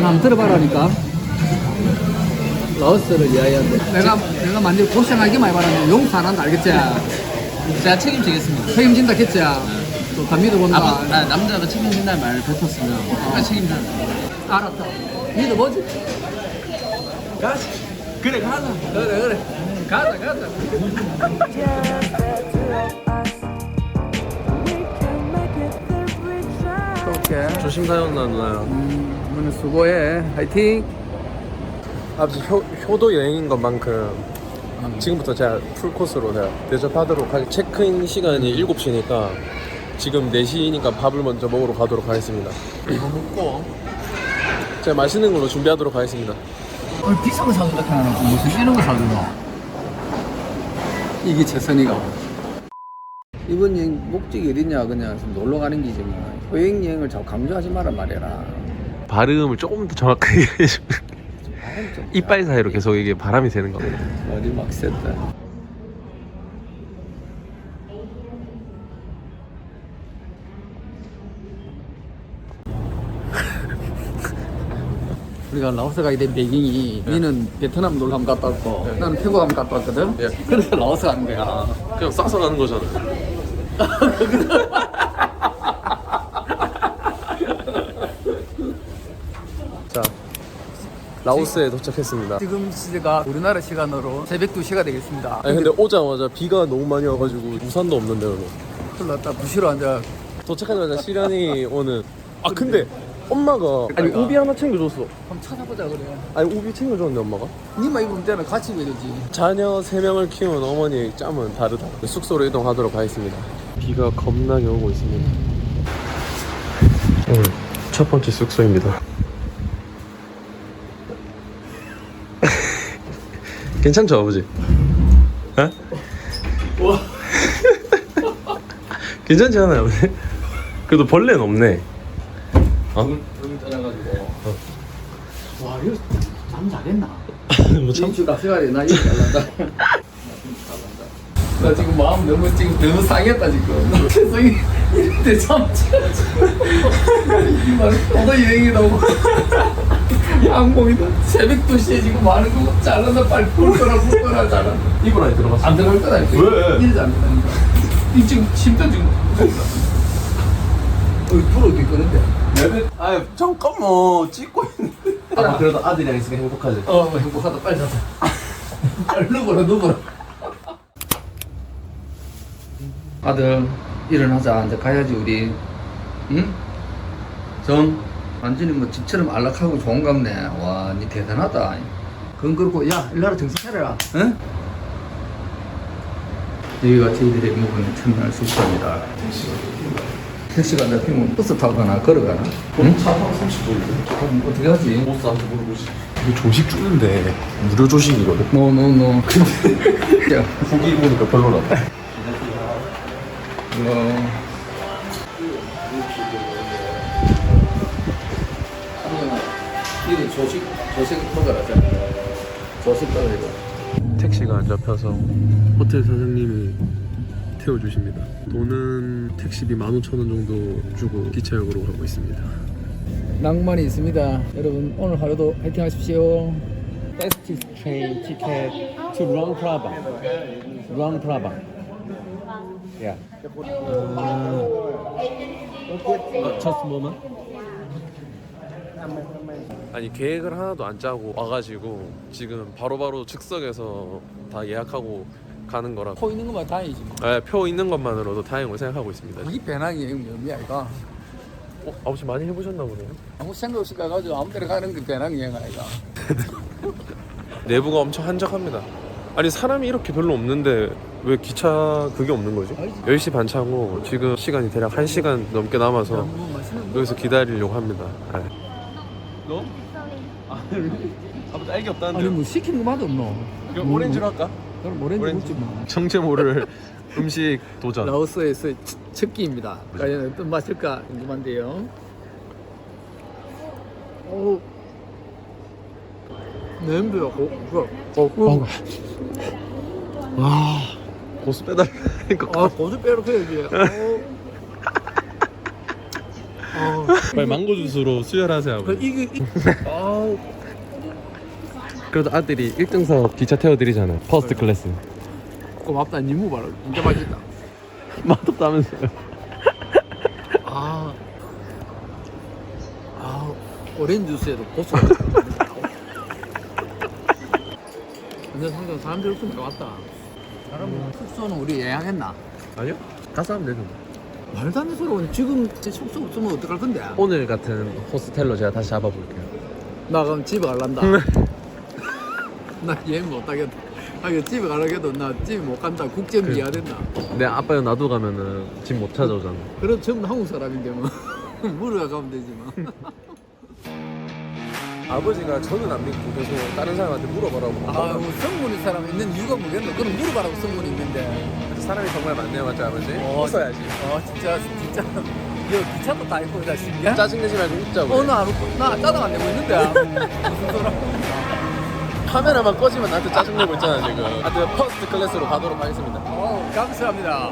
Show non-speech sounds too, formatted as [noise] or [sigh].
말 한번 들어봐라니까. 라오스를 이야기한대. 내가 내가 만들 고생하게 많이 바라면 용서 안 한다 알겠지? 제가 책임지겠습니다. 책임진다 했지? 또 다 믿어본다. 아, 남자가 책임진다는 말을 뱉었으면 책임져야 돼. 알았다. 믿어보지. 가자. 그래 가자. 그래 그래. 가자 가자. 오케이. 조심 가였나 누나야 음, 오늘 수고해. 화이팅. 아버지 효, 효도 여행인 것만큼 지금부터 제가 풀코스로 제가 대접하도록 할 체크인 시간이 7시니까 지금 4시니까 밥을 먼저 먹으러 가도록 하겠습니다 먹고. 제가 맛있는 걸로 준비하도록 하겠습니다 오늘 비싼 거 사준다 해놓고 무슨 이런 거 사주나? 이게 최선이가. 이번 여행 목적이 어딨냐 그냥 좀 놀러 가는 기지 뭐. 여행 여행을 자꾸 강조하지 마라 말해라. 발음을 조금 더 정확하게 [laughs] 해주면 이빨 사이로 계속 이게 바람이 새는 겁니다. 머리 막 셌다. [laughs] 우리가 라오스 가게 된 배경이 니는 베트남 놀러 한번 갔다 왔고 나는 태국 한번 갔다 왔거든. 네. 그래서 라오스 가는 거야. 그냥 싸서 가는 거잖아 [laughs] 자 라오스에 도착했습니다. 지금 시대가 우리나라 시간으로 새벽 2시가 되겠습니다. 아니 근데 오자마자 비가 너무 많이 와가지고 우산도 없는데 오늘 큰일 났다. 부시로 앉아. 도착하자마자 시련이 [laughs] 오는. 아 근데 엄마가 아니 우비 하나 챙겨줬어. 한번 찾아보자 그래. 아니 우비 챙겨줬는데 엄마가? 니만 입으면 되는 같이 입어야지. 자녀 3명을 키우는 어머니의 짬은 다르다. 숙소로 이동하도록 하겠습니다. 비가 겁나게 오고 있습니다. 오늘 첫 번째 숙소입니다 괜찮죠 아버지? 어? [laughs] 괜찮지 않아요 아버지? 그래도 벌레는 없네 어? 여기 떠나가지고 와 이거 잠 잘했나? [laughs] 뭐 참... 인주 가세가리 나 이거 잘난다 나 지금 마음 너무 지금 너무 상했다 지금 [laughs] 세상에 이런데 참 이말 또도 여행이다 항공이다 새벽 2시에 지금 많은 거 잘난다 빨리 불거라 불거라 잘라. 이불 안에 들어갔어 안 들어갈 거다 이렇게. 왜? 이래 잘한다니까. 이 지금 심장 지금. 어이 불어 이렇게 끄는데? 아 잠깐만 찍고 있는데 아 그래도 아들이랑 있으니까 행복하지. 어 행복하다. 빨리 자자 빨리 누구라 누구라. 아들 일어나자. 이제 가야지 우리. 응? 정 완전히 뭐 집처럼 안락하고 좋은 갑네. 와 니 대단하다. 그건 그렇고 야 일나라 정신 차려라. 응? 여기가 저희들의 묵은 첫날 숙소입니다. 택시가 안 잡히면 버스 타고 가나 걸어가나? 응? 차 타고 30분인데 그럼 어떻게 하지? 보스한테 물어보지 이거 조식 주는데 무료 조식이거든. 노노노 야 후기 보니까 별로다 어. 이거 조식 조식 먹어라자. 조식 이거. 택시가 안 잡혀서 호텔 사장님이 태워주십니다 돈은 택시비 15,000원 정도 주고 기차역으로 가고 있습니다 낭만이 있습니다. 여러분 오늘 하루도 파이팅 하십시오. Best train ticket to Luang Prabang. Luang Prabang. Yeah. just moment 아니 계획을 하나도 안 짜고 와가지고 지금 바로바로 즉석에서 다 예약하고 가는 거라 코 있는 것만 다행이지. 뭐. 네, 표 있는 것만으로도 다행으로 생각하고 있습니다 이 배낭이 의미야 이거. 어, 아버지 많이 해보셨나 보네요 아무 생각 없이 가가지고 아무 데나 가는 게 배낭 여행 아이가. [laughs] 내부가 엄청 한적합니다 아니 사람이 이렇게 별로 없는데 왜 기차 그게 없는 거지? 10시 반 차고 지금 시간이 대략 1시간 넘게 남아서 뭐 맛있는 여기서 기다리려고 합니다 네. 너? 아, 아버지 딸기 없다는데 아니 뭐 시키는 거맛 없노? 오렌지로 할까? 그럼 오렌지 오렌지. 먹지 뭐. 정체 모를 [laughs] 음식 도전 라오스에서 첫- 첫 끼입니다. 과연 어떤 맛일까 궁금한데요. 오, 냄새가 고, 고, 고, 와 고수 빼달라니까 아, 고수 빼러 해야지. 오. 빨리 망고 주스로 수혈하세요. 그 이게 이, 아 그래도 아들이 1등석 기차 태워드리잖아. 퍼스트 클래스. 고맙다 니무 봐라 진짜 맛있다 [laughs] 맛없다면서요. 아, 아 오렌지 주스에도 고소가 [laughs] 근데 상당 사람들 없으면 왔다 사람 숙소는 우리 예약했나? 아니요? 가서 하면 되죠. 말도 안 되는 소리 지금 제 숙소 없으면 어떡할 건데? 오늘 같은 호스텔로 제가 다시 잡아볼게요. 나 그럼 집에 갈란다. [laughs] 나 여행 못 하겠다. 아 이거 집에 가려고 나 집에 못 간다. 국제 그- 미화된다. 내 아빠는 놔두 가면은 집 못 찾아오잖아. 그럼 전부 한국 사람인데 뭐. [laughs] 물어가 가면 되지 뭐 [laughs] 아버지가 저는 안 믿고 계속 다른 사람한테 물어보라고. 아, 뭐 성분이 사람 있는 이유가 뭐겠노? 그럼 물어봐라고 성분이 있는데. 사람이 정말 많네요, 맞죠 아버지? 어, 웃어야지. 어, 진짜, 진짜. 이거 기차도 다 있고, 나 신기해? 짜증내지 말고 웃자고. 어, 나, 안 웃고- 나 짜증 안 내고 있는데. 무슨 소리 [laughs] 카메라만 꺼지면 나한테 짜증내고 있잖아 지금. 하여튼 퍼스트 클래스로 가도록 하겠습니다. 어, 감사합니다.